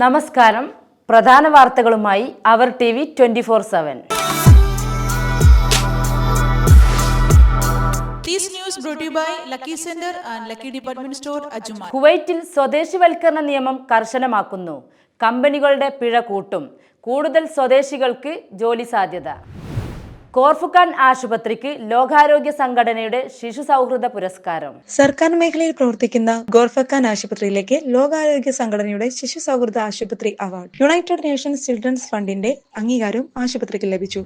നമസ്കാരം. പ്രധാന വാർത്തകളുമായി അവർ T V twenty four seven. കുവൈറ്റിൽ സ്വദേശിവൽക്കരണ നിയമം കർശനമാക്കുന്നു. കമ്പനികളുടെ പിഴ കൂട്ടും. കൂടുതൽ സ്വദേശികൾക്ക് ജോലി സാധ്യത. കോർഫുഖാൻ ആശുപത്രിക്ക് ലോകാരോഗ്യ സംഘടനയുടെ ശിശു സൗഹൃദ പുരസ്കാരം. സർക്കാർ മേഖലയിൽ പ്രവർത്തിക്കുന്ന ഗോർഫക്കാൻ ആശുപത്രിയിലേക്ക് ലോകാരോഗ്യ സംഘടനയുടെ ശിശു സൗഹൃദ ആശുപത്രി അവാർഡ്. യുണൈറ്റഡ് നേഷൻസ് ചിൽഡ്രൻസ് ഫണ്ടിന്റെ അംഗീകാരം ആശുപത്രിക്ക് ലഭിച്ചു.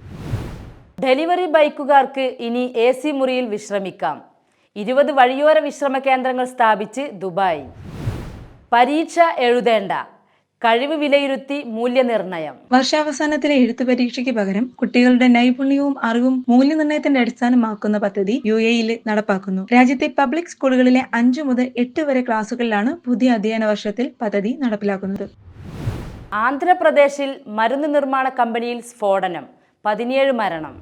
ഡെലിവറി ബൈക്കുകാർക്ക് ഇനി എ സി മുറിയിൽ വിശ്രമിക്കാം. ഇരുപത് വഴിയോര വിശ്രമ കേന്ദ്രങ്ങൾ സ്ഥാപിച്ച് ദുബായ്. പരീക്ഷ എഴുതേണ്ട. കഴിവ് വിലയിരുത്തി മൂല്യനിർണയം വർഷാവസാനത്തിലെ എഴുത്തു പരീക്ഷയ്ക്ക് പകരം കുട്ടികളുടെ നൈപുണ്യവും അറിവും മൂല്യനിർണയത്തിന്റെ അടിസ്ഥാനമാക്കുന്ന പദ്ധതി യു എയിൽ നടപ്പാക്കുന്നു. രാജ്യത്തെ പബ്ലിക് സ്കൂളുകളിലെ അഞ്ചു മുതൽ എട്ട് വരെ ക്ലാസുകളിലാണ് പുതിയ അധ്യയന വർഷത്തിൽ പദ്ധതി നടപ്പിലാക്കുന്നത്. ആന്ധ്രാപ്രദേശിൽ മരുന്ന് നിർമ്മാണ കമ്പനിയിൽ സ്ഫോടനം പതിനേഴ് മരണം.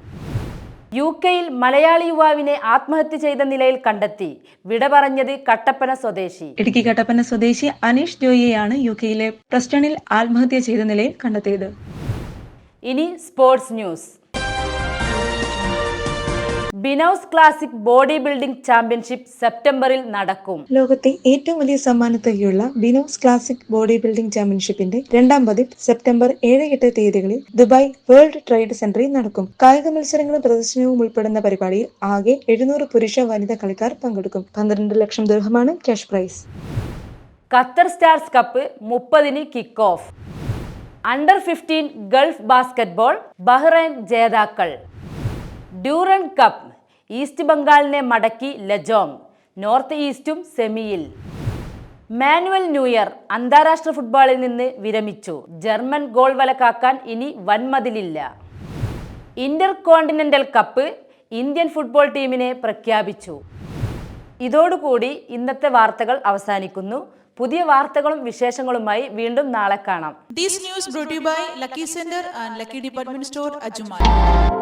യു കെയിൽ മലയാളി യുവാവിനെ ആത്മഹത്യ ചെയ്ത നിലയിൽ കണ്ടെത്തി. വിട പറഞ്ഞത് കട്ടപ്പന സ്വദേശി. ഇടുക്കി കട്ടപ്പന സ്വദേശി അനീഷ് ജോയിയെയാണ് യു കെയിലെ പ്രസ്റ്റണിൽ ആത്മഹത്യ ചെയ്ത നിലയിൽ കണ്ടെത്തിയത്. ഇനി സ്പോർട്സ് ന്യൂസ്. ബിനൌസ് ക്ലാസിക് ബോഡി ബിൽഡിംഗ് ചാമ്പ്യൻഷിപ്പ് സെപ്റ്റംബറിൽ നടക്കും. ലോകത്തെ ഏറ്റവും വലിയ സമ്മാനത്തുകയുള്ള ബിനോസ് ക്ലാസിക് ബോഡി ബിൽഡിംഗ് ചാമ്പ്യൻഷിപ്പിന്റെ രണ്ടാം പതിപ്പ് സെപ്റ്റംബർ ഏഴ് എട്ട് തീയതികളിൽ ദുബായ് വേൾഡ് ട്രേഡ് സെന്ററിൽ നടക്കും. കായിക മത്സരങ്ങളും പ്രദർശനവും ഉൾപ്പെടുന്ന പരിപാടിയിൽ ആകെ എഴുന്നൂറ് പുരുഷ വനിതാ കളിക്കാർ പങ്കെടുക്കും. പന്ത്രണ്ട് ലക്ഷം ദീർഘമാണ് cash prize. Qatar stars cup മുപ്പതിന് kick off under fifteen Gulf basketball Bahrain ജേതാക്കൾ. ഡ്യൂറൻ കപ്പ് ഈസ്റ്റ് ബംഗാളിനെ മടക്കി ലജോങ് നോർത്ത് ഈസ്റ്റും സെമിയിൽ. മാനുവൽ ന്യൂയർ അന്താരാഷ്ട്ര ഫുട്ബോളിൽ നിന്ന് വിരമിച്ചു. ജർമ്മൻ ഗോൾ വലക്കാക്കാൻ ഇനി വൻമതിലില്ല. Inter continental cup Indian football ടീമിനെ പ്രഖ്യാപിച്ചു. ഇതോടുകൂടി ഇന്നത്തെ വാർത്തകൾ അവസാനിക്കുന്നു. പുതിയ വാർത്തകളും വിശേഷങ്ങളുമായി വീണ്ടും നാളെ കാണാം. These news you by Lucky Center and Lucky Department Store, Ajuman.